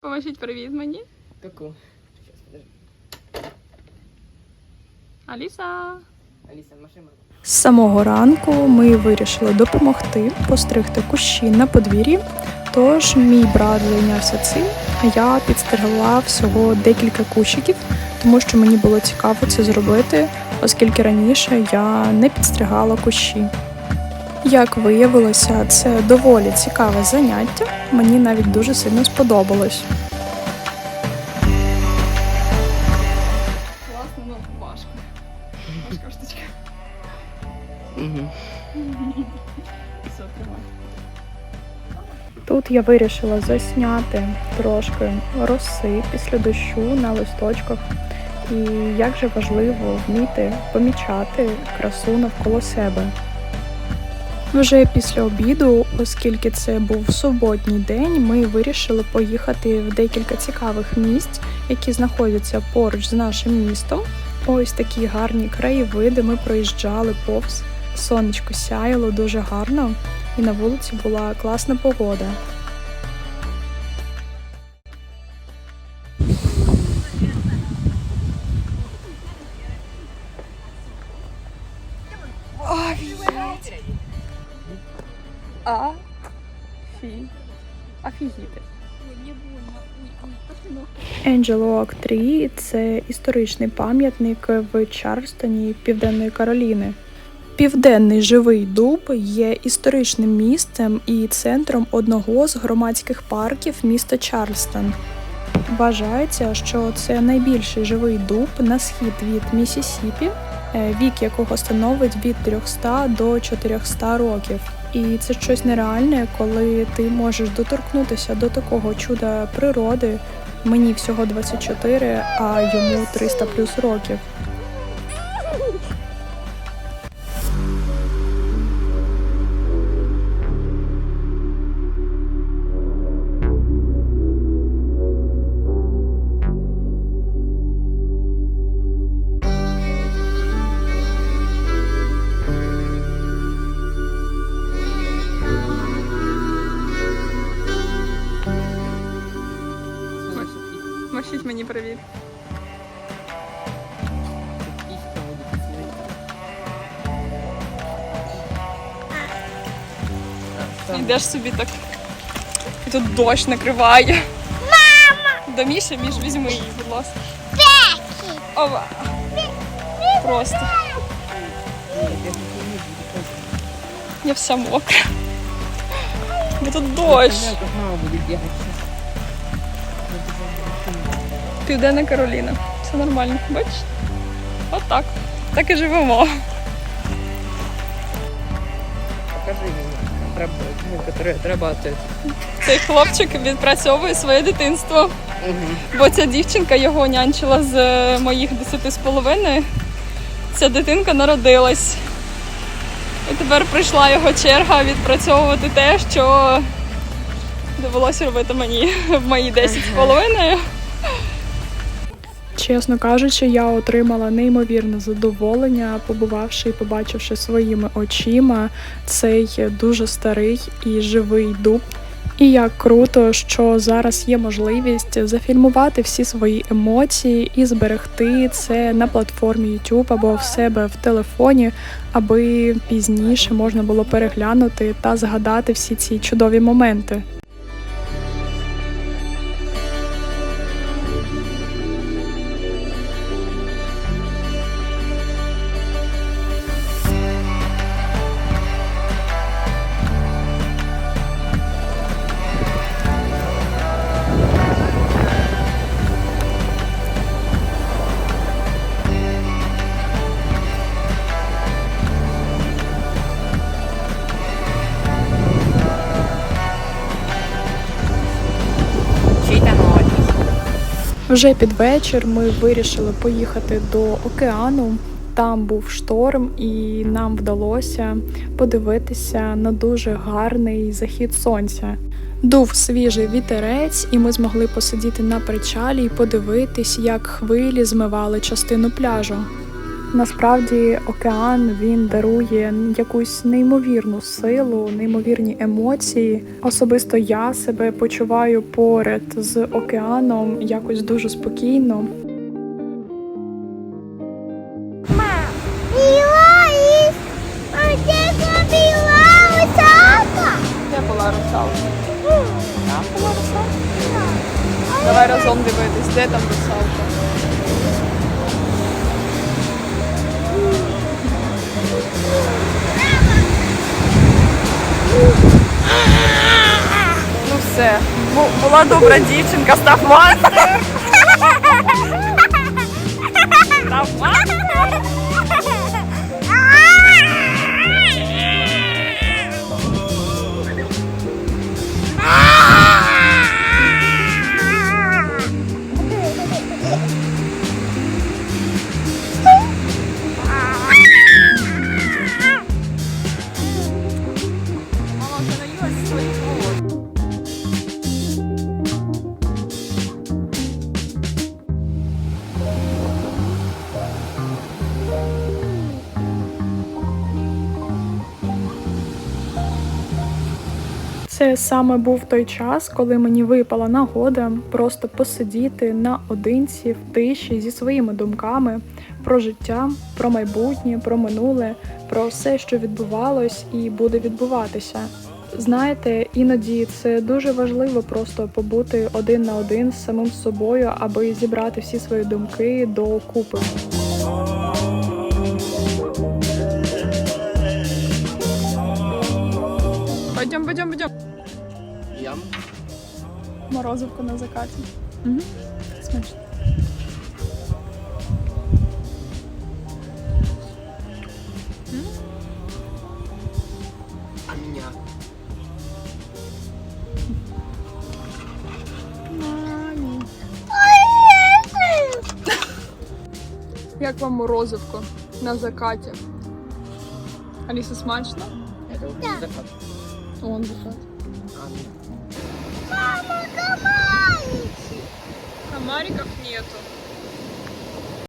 Поможіть привіт мені. Таку. Аліса. Алиса, маши маму. З самого ранку ми вирішили допомогти постригти кущі на подвір'ї. Тож мій брат зайнявся цим, а я підстригла всього декілька кущиків, тому що мені було цікаво це зробити, оскільки раніше я не підстригала кущі. Як виявилося, це доволі цікаве заняття. Мені навіть дуже сильно сподобалось. Класно, ну важко. Важка штучка. Все, тримай. Тут я вирішила засняти трошки роси після дощу на листочках. І як же важливо вміти помічати красу навколо себе. Вже після обіду, оскільки це був суботній день, ми вирішили поїхати в декілька цікавих місць, які знаходяться поруч з нашим містом. Ось такі гарні краєвиди. Ми проїжджали повз. Сонечко сяяло дуже гарно, і на вулиці була класна погода. А. Фі. Офігіти. Angelo Oak Tree – це історичний пам'ятник в Чарльстоні, Південної Кароліни. Південний живий дуб є історичним місцем і центром одного з громадських парків міста Чарльстон. Вважається, що це найбільший живий дуб на схід від Місісіпі, е, вік якого становить від 300 до 400 років. І це щось нереальне, коли ти можеш доторкнутися до такого чуда природи. Мені всього 24, а йому 300 плюс років. Машіть мені привіт. Йдеш собі так. І тут дощ накриває. Мама! До Міші, Міш, візьми її, будь ласка. Бекі! Ова! Просто. Я вся мокра. Бо тут дощ. Південна Кароліна. Все нормально, бачиш? Отак. Так і живемо. Покажи мне, отработ- ну, отрабатывает. Цей хлопчик відпрацьовує своє дитинство. Угу. Бо ця дівчинка його нянчила з е, моїх десяти з половиною. Ця дитинка народилась. І тепер прийшла його черга відпрацьовувати те, що довелося робити мені в мої 10 з половиною. Чесно кажучи, я отримала неймовірне задоволення, побувавши і побачивши своїми очима цей дуже старий і живий дуб. І як круто, що зараз є можливість зафільмувати всі свої емоції і зберегти це на платформі YouTube або в себе в телефоні, аби пізніше можна було переглянути та згадати всі ці чудові моменти. Вже під вечір ми вирішили поїхати до океану. Там був шторм, і нам вдалося подивитися на дуже гарний захід сонця. Дув свіжий вітерець, і ми змогли посидіти на причалі і подивитись, як хвилі змивали частину пляжу. Насправді океан він дарує якусь неймовірну силу, неймовірні емоції. Особисто я себе почуваю поряд з океаном якось дуже спокійно. Де була русалка? Там була русалка? Давай разом дивитись, де там русалка? Ну все, Бу- була добра дівчинка, став монстр. Став монстр. Це саме був той час, коли мені випала нагода просто посидіти наодинці в тиші зі своїми думками про життя, про майбутнє, про минуле, про все, що відбувалось і буде відбуватися. Знаєте, іноді це дуже важливо просто побути один на один з самим собою, аби зібрати всі свої думки до купи. Пойдем. Ям. Морозивку на закаті. Угу. Смачно. А меня? Як вам морозивко на закаті? Аліса, смачно? Это вот закат. Он закат. Мама, комарики! Комариков нету.